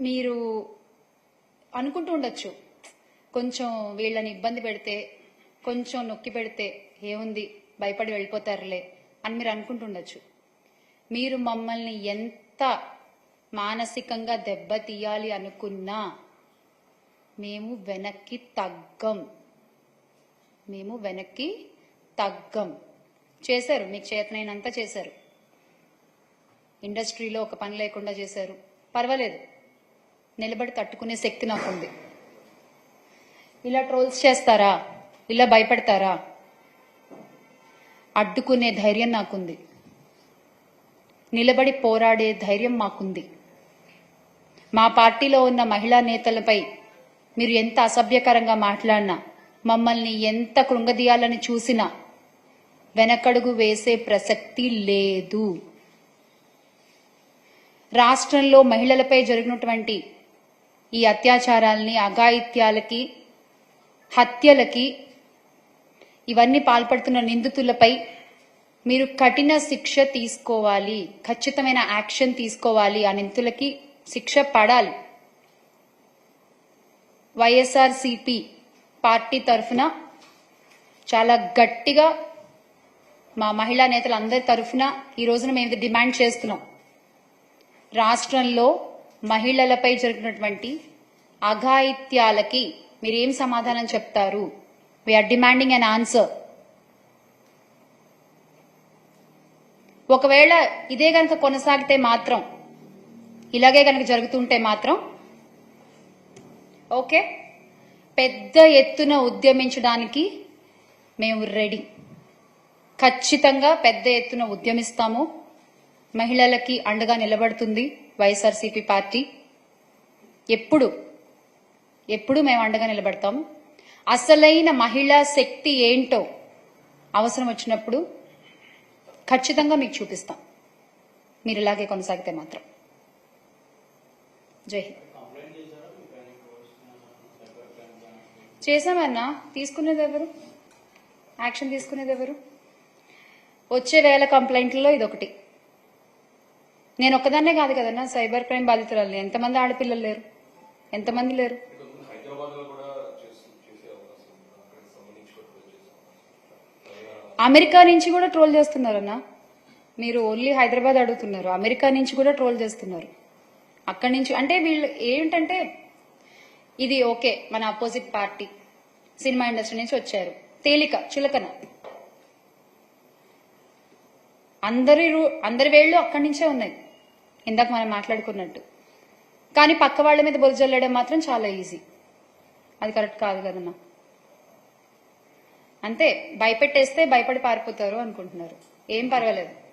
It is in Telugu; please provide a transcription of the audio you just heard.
మీరు అనుకుంటూ ఉండొచ్చు. కొంచెం వీళ్ళని ఇబ్బంది పెడితే కొంచెం నొక్కి పెడితే ఏముంది? భయపడి వెళ్ళిపోతారులే అని మీరు అనుకుంటుండొచ్చు మీరు మమ్మల్ని ఎంత మానసికంగా దెబ్బతీయాలి అనుకున్నా మేము వెనక్కి తగ్గం. మేము వెనక్కి తగ్గం. చేశారు మీకు చేతనైనంత చేశారు. ఇండస్ట్రీలో ఒక పని లేకుండా చేశారు. పర్వాలేదు. నిలబడి తట్టుకునే శక్తి నాకుంది. ఇలా ట్రోల్స్ చేస్తారా? ఇలా భయపడతారా? అడ్డుకునే ధైర్యం నాకుంది. నిలబడి పోరాడే ధైర్యం మాకుంది. మా పార్టీలో ఉన్న మహిళా నేతలపై మీరు ఎంత అసభ్యకరంగా మాట్లాడినా మమ్మల్ని ఎంత కృంగదీయాలని చూసినా వెనకడుగు వేసే ప్రసక్తి లేదు. రాష్ట్రంలో మహిళలపై జరిగినటువంటి ఈ అత్యాచారాల్ని అఘాయిత్యాలకి హత్యలకి ఇవన్నీ పాల్పడుతున్న నిందితులపై మీరు కఠిన శిక్ష తీసుకోవాలి ఖచ్చితమైన యాక్షన్ తీసుకోవాలి ఆ నిందితులకి శిక్ష పడాలి. వైఎస్ఆర్సీపీ పార్టీ తరఫున చాలా గట్టిగా మా మహిళా నేతలందరి తరఫున ఈ రోజున మేము ఇది డిమాండ్ చేస్తున్నాం. రాష్ట్రంలో మహిళలపై జరిగినటువంటి అఘాయిత్యాలకి మీరేం సమాధానం చెప్తారు? వీఆర్ డిమాండింగ్ అన్ ఆన్సర్ ఒకవేళ ఇదే గనక కొనసాగితే మాత్రం ఇలాగే గనక జరుగుతుంటే మాత్రం ఓకే? పెద్ద ఎత్తున ఉద్యమించడానికి మేము రెడీ ఖచ్చితంగా పెద్ద ఎత్తున ఉద్యమిస్తాము. మహిళలకి అండగా నిలబడుతుంది. వైఎస్ఆర్సీపీ పార్టీ? ఎప్పుడు? ఎప్పుడు మేము అండగా నిలబడతాం? అసలైన మహిళా శక్తి ఏంటో అవసరం వచ్చినప్పుడు ఖచ్చితంగా మీకు చూపిస్తాం. మీరు ఇలాగే కొనసాగితే మాత్రం. జై హింద్. చేసామన్నా తీసుకునేది ఎవరు? యాక్షన్ తీసుకునేది ఎవరు? వచ్చే వేల కంప్లైంట్లలో ఇదొకటి. నేను ఒక్కదాన్నే కాదు కదన్నా సైబర్ క్రైమ్ బాధితురాలు ఎంతమంది ఆడపిల్లలు లేరు? ఎంతమంది లేరు? అమెరికా నుంచి కూడా ట్రోల్ చేస్తున్నారన్నా. మీరు ఓన్లీ హైదరాబాద్ అడుగుతున్నారు. అమెరికా నుంచి కూడా ట్రోల్ చేస్తున్నారు. అక్కడి నుంచి అంటే వీళ్ళు ఏంటంటే ఇది ఓకే మన అపోజిట్ పార్టీ సినిమా ఇండస్ట్రీ నుంచి వచ్చారు. తేలిక చులకన. అందరి అందరి వేళ్ళు అక్కడి నుంచే ఉన్నాయి. ఇందాక మనం మాట్లాడుకున్నట్టు. కానీ పక్క వాళ్ళ మీద బొద్దు చల్లడం మాత్రం చాలా ఈజీ అది కరెక్ట్ కాదు కదన్నా అంతే భయపెట్టేస్తే భయపడి పారిపోతారు అనుకుంటున్నారు. ఏం పర్వాలేదు.